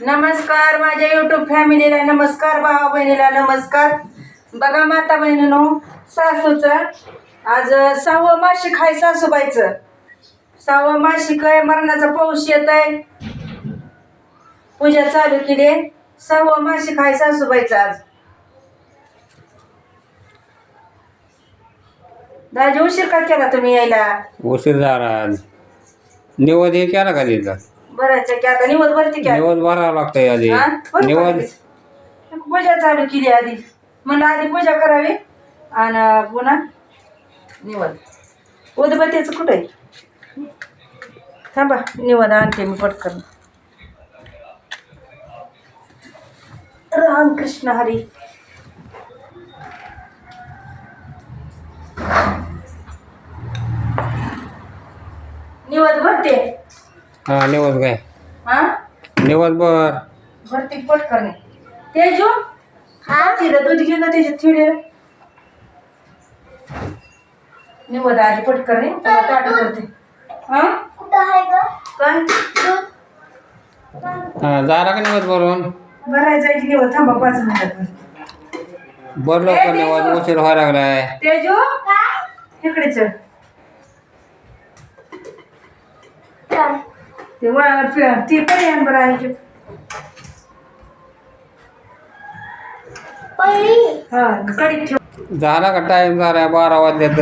नमस्कार माझ्या युट्यूब फॅमिलीला नमस्कार भावा बहिणीला नमस्कार. बघा माता बहिणीनो सासूचं आज सहावं मासिक आहे सासूबाईचं. सहावं मासिक आहे मरणाचा पाऊस येत आहे. पूजा चालू केली. सहावं मासिक आहे सासूबाईचं आज. दाजी उशीर का केला तुम्ही यायला? उशीर झाला. निवद हे केला का तिथं? बरायचं की आता? निवड वरती क्या निवद भरावं लागतंय आधी. हा? बरं निवद बरं. पूजा चालू केली आधी. म्हणलं आधी पूजा करावी. आणि पुन्हा निवद उदबत्तीचं कुठं आहे? थांबा निवद आणते मी पटकन. रामकृष्ण हरी. निवद भरते. हा निवद काय हा? निवद भर भरती पट करणे तेजू तिला दूध घेऊन जा त्याच्यात ठेवलेलं निवद आधी पट करणे त्याला ताट करते हा काय? हा झाला का निवद भरून? भरायला जायची निवद थांबा पाच मिनिटात बर लवकर निवद उशीर व्हायला लागलाय. तेजू इकडे चल. ते कडी आण बरं आहे हा कडी ठेव. झाला का टाइम झालाय बारा वाजल्यात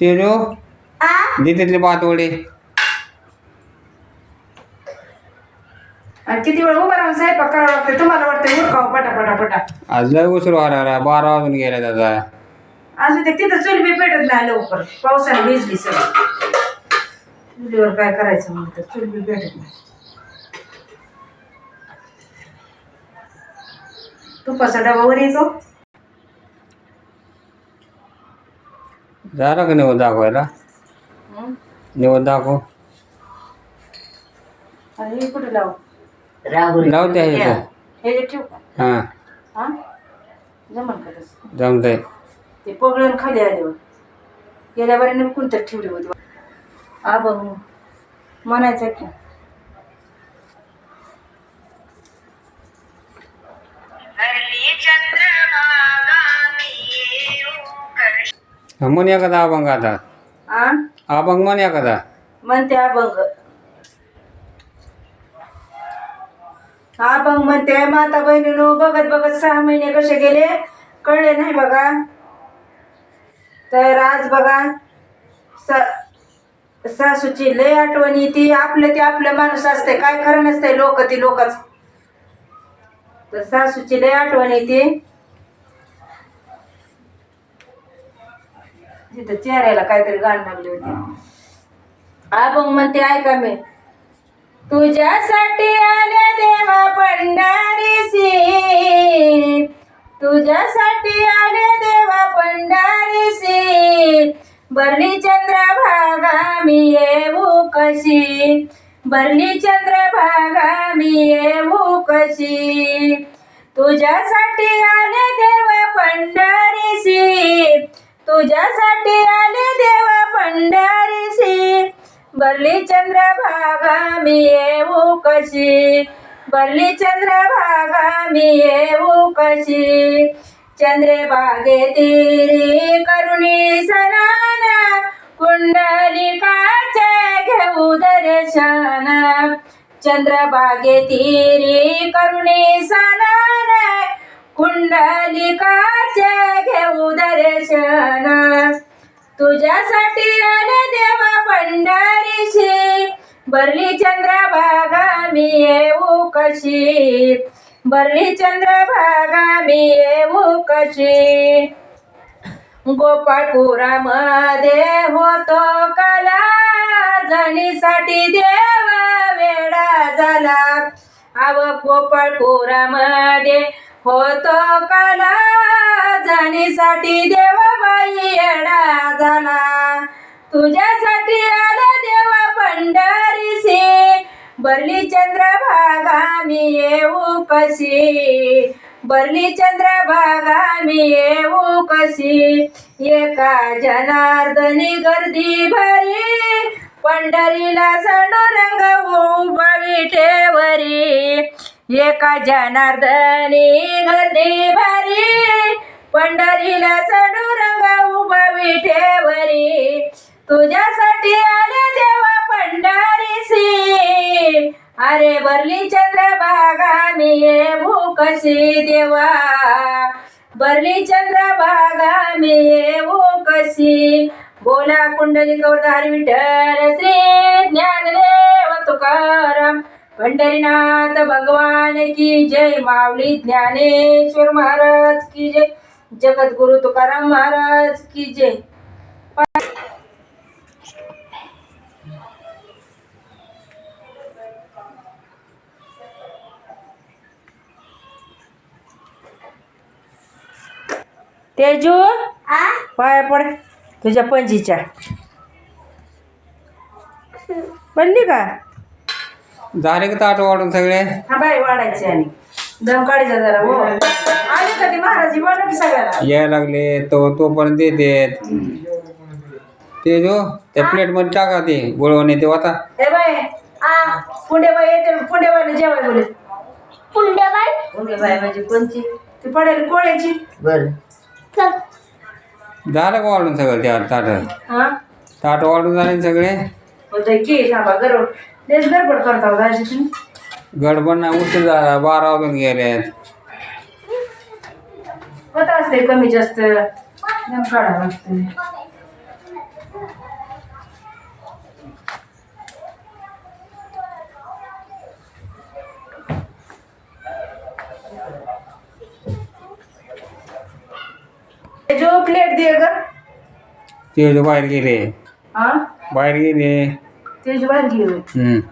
ते जो दे तिथली पातवडी. आणि किती वेळ उभा राहून स्वयंपाक करावं लागतं तुम्हाला वाटतं उरकावं पटा पटा पटा आज लय उशीर व्हायला लागलाय बारा वाजून गेला त्याचा अजून ते तिथं चूल बी पेटत नाही लवकर. पावसाने भिजली सगळी. चुलीवर काय करायचं मग तर? चूल बी पेटत नाही. तुपाचा डबा वर येतो. झाला का निवद दाखवायला? हं? निवद दाखव. आणि हे कुठे लावू? लावते आहे इथं. हे जे ठेवू. का हा. हा? जमन का तसं? जमतंय. ते पगळून खाली आल्यावर. गेल्या बारीने कोणतरी ठेवली होती. आ बघ म्हणायचं की हा, म्हण एखादा अभंग आता. आ? अभंग म्हण एखादा. म्हणते अभंग. अभंग म्हणते माता बहिणीनो बघत बघत सहा महिने कसे गेले? कळले नाही बघा. तर आज बघा स सासूची लय आठवण ती आपलं ते आपलं माणूस असते काय खरं नसते लोक ती लोकच. तर सासूची लय आठवण ती. तिथं चेहऱ्याला काहीतरी गाण लागले होते. अभंग म्हणते ऐका मी. तुझ्यासाठी आल्या देवा पंढारीसी तुझ्यासाठी आले देवा पंढारीसी बरली चंद्रभागा मी येऊ कशी? बरली चंद्रभागा मी येऊ कशी? तुझ्यासाठी आले देवा पंढारीसी तुझ्यासाठी आले देवा पंढारीसी बरली चंद्रभागा मी येऊ कशी? बरली चंद्रभागा मी येऊ कशी चंद्रभागे तिरी करुणी सनाना कुंडलिकाचे घेऊ दर्शन. चंद्रभागे तिरी करुणी सनाना कुंडलिकाचे घेऊ दर्शन. तुझ्यासाठी आले देवा पंढरीशी. बरली चंद्रभागा मी येऊ कशी? बरली चंद्रभागा मी येऊ कशी? गोपाळपुरामध्ये होतो कला जणीसाठी देव वेडा झाला. अव गोपाळपुरामध्ये होतो कला जाणीसाठी देवाबाई येडा झाला. तुझ्यासाठी आला देवा पंढरीशी बरली चंद्रभागा मी येऊ कशी? बरली चंद्रभागा मी येऊ कशी? एका जनार्दनी गर्दी भरी पंढरीला रंग उभवी विठेवरी एका जनार्दनी गर्दी भारी पंढरीला अरे बरली चंद्रभागा मी ये भूकशी देवा. बरली चंद्रभागा मी ये भूकशी. बोला कुंडली कवधार विठ्ठल श्री ज्ञानदेव तुकाराम. पंढरीनाथ भगवान की जय माऊली ज्ञानेश्वर महाराज की जय. जगद्गुरु तुकाराम महाराज की जय. तेजू? पाया पड. तुझ्या पणजीच्या. पडली का? झाले का ताट वाढून सगळे? हा बाई वाढायचे आणि. दम काढायचा जरा हो. आले कधी महाराजी? बोला की सगळ्याला. यायला लागले. तो तोपर्यंत देते ते जो त्या प्लेटमध्ये टाका ते. गोळवणे ते वाता ए बाई पुंडे बाई येते जेवाय बोले पुंडे बाई म्हणजे कोणची? ती पडेल कोळ्याची. बर. झालं का वाढून सगळं त्या ताट? हा? ताट वाढून झाले ना सगळे? की थांबा तेच गडबड करता हो दाजी तुम्ही. गडबड ना उशीर झाला. बारा वाजून गेलेत. होत असते कमी जास्त. दम काढावं लागतं जो प्लेट दे ग ते जो बाहेर गेले. हा बाहेर गेले. ते जो बाहेर गेलो. हम्म.